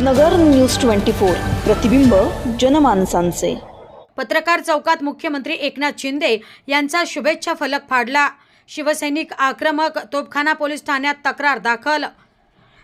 नगर news twenty four. प्रतिबिंब जनमानसांचे. पत्रकार चौकात मुख्यमंत्री एकनाथ शिंदे यांचा शुभेच्छा फलक फाडला. शिवसैनिक आक्रमक तोपखाना पोलीस ठाण्यात तक्रार दाखल.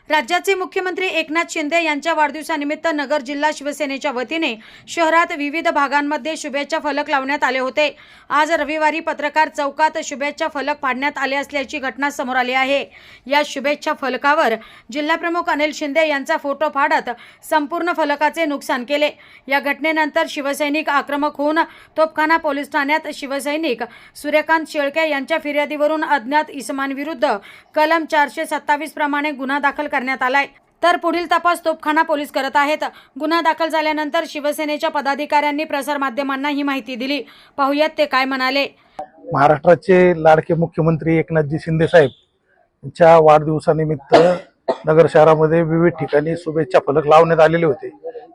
राज्याचे मुख्यमंत्री एकनाथ शिंदे यांच्या वाढदिवसानिमित्त नगर जिल्हा शिवसेनेच्या वतीने शहरात विविध भागांमध्ये शुभेच्छा फलक लावण्यात आले होते. आज रविवारी पत्रकार चौकात शुभेच्छा फलक फाडण्यात आले असल्याची घटना समोर आली आहे. या शुभेच्छा फलकावर जिल्हाप्रमुख अनिल शिंदे यांचा फोटो फाडत संपूर्ण फलकाचे नुकसान केले. या घटनेनंतर शिवसैनिक आक्रमक होऊन तोपखाना पोलीस ठाण्यात शिवसैनिक सूर्यकांत शेळके यांच्या फिर्यादीवरून अज्ञात इसमांविरुद्ध कलम चारशे सत्तावीस प्रमाणे गुन्हा दाखल करण्यात आलाय. तर पुढील तपास तोपखाना पोलीस करत आहेत. गुन्हा दाखल झाल्यानंतर शिवसेनेच्या पदाधिकाऱ्यांनी प्रसारमाध्यमांना ही माहिती दिली. पाहुयात ते काय म्हणाले. महाराष्ट्राचे लाडके मुख्यमंत्री एकनाथजी शिंदे साहेब यांच्या वाढदिवसानिमित्त नगर शहरामध्ये विविध ठिकाणी शुभेच्छा फलक लावण्यात आलेले होते.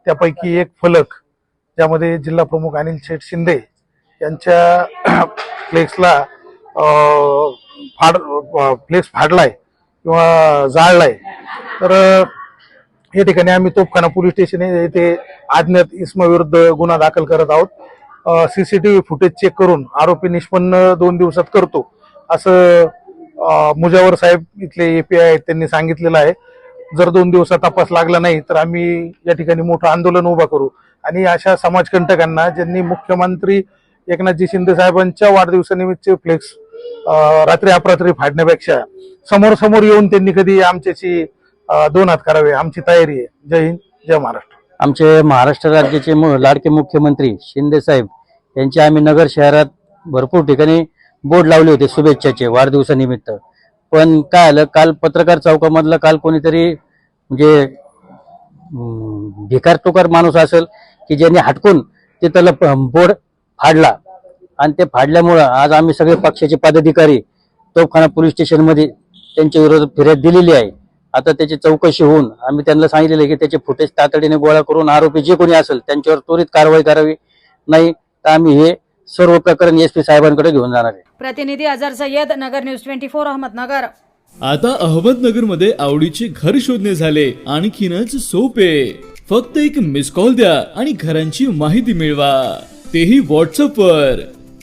त्यापैकी एक फलक ज्यामध्ये जिल्हा प्रमुख अनिल शेठ शिंदे यांच्या फ्लेक्सला फाड फ्लेक्स फाडलाय. किंवा जाळलाय तर या ठिकाणी आम्ही तोपखाना पोलीस स्टेशन येथे अज्ञात विरुद्ध गुन्हा दाखल करत आहोत. सीसीटीव्ही फुटेज चेक करून आरोपी निष्पन्न दोन दिवसात करतो असं मुजावर साहेब इथले एपीआय आहेत त्यांनी सांगितलेलं आहे. जर दोन दिवसात तपास लागला नाही तर आम्ही या ठिकाणी मोठं आंदोलन उभा करू. आणि अशा समाजकंटकांना ज्यांनी मुख्यमंत्री एकनाथजी शिंदे साहेबांच्या वाढदिवसानिमित्तचे फ्लेक्स रात्री अपरात्री फाडण्यापेक्षा समोर समोर येऊन त्यांनी कधी आमच्याशी दोन हात करावे आमची तयारी आहे. जय हिंद जय महाराष्ट्र. आमचे महाराष्ट्र राज्याचे मु- लाडके मुख्यमंत्री शिंदे साहेब यांचे आम्ही नगर शहरात भरपूर ठिकाणी बोर्ड लावले होते शुभेच्छाचे वाढदिवसानिमित्त. पण काय आलं काल पत्रकार चौकामधलं काल कोणीतरी म्हणजे भिकार टोकार माणूस असेल की ज्यांनी हटकून ते त्याला बोर्ड फाडला. आणि ते फाडल्यामुळं आज आम्ही सगळे पक्षाचे पदाधिकारी तोपखाना पोलीस स्टेशनमध्ये त्यांच्या विरोधात फिर्याद दिलेली आहे. आता त्याची चौकशी होऊन आम्ही त्यांना सांगितलेलं आहे की त्याचे फुटेज तातडीने गोळा करून आरोपी जे कोणी असेल त्यांच्यावर त्वरित कारवाई करावी. नाही तर आम्ही हे सर्व प्रकरण एस पी साहेबांकडे घेऊन जाणार आहे. प्रतिनिधी Azhar Sayyad Nagar news twenty four Ahmednagar. आता अहमदनगरमध्ये आवडीचे घर शोधणे झाले. आणखीनच सोपे. फक्त एक मिस कॉल द्या आणि घरांची माहिती मिळवा. तेही व्हॉट्सअप वर.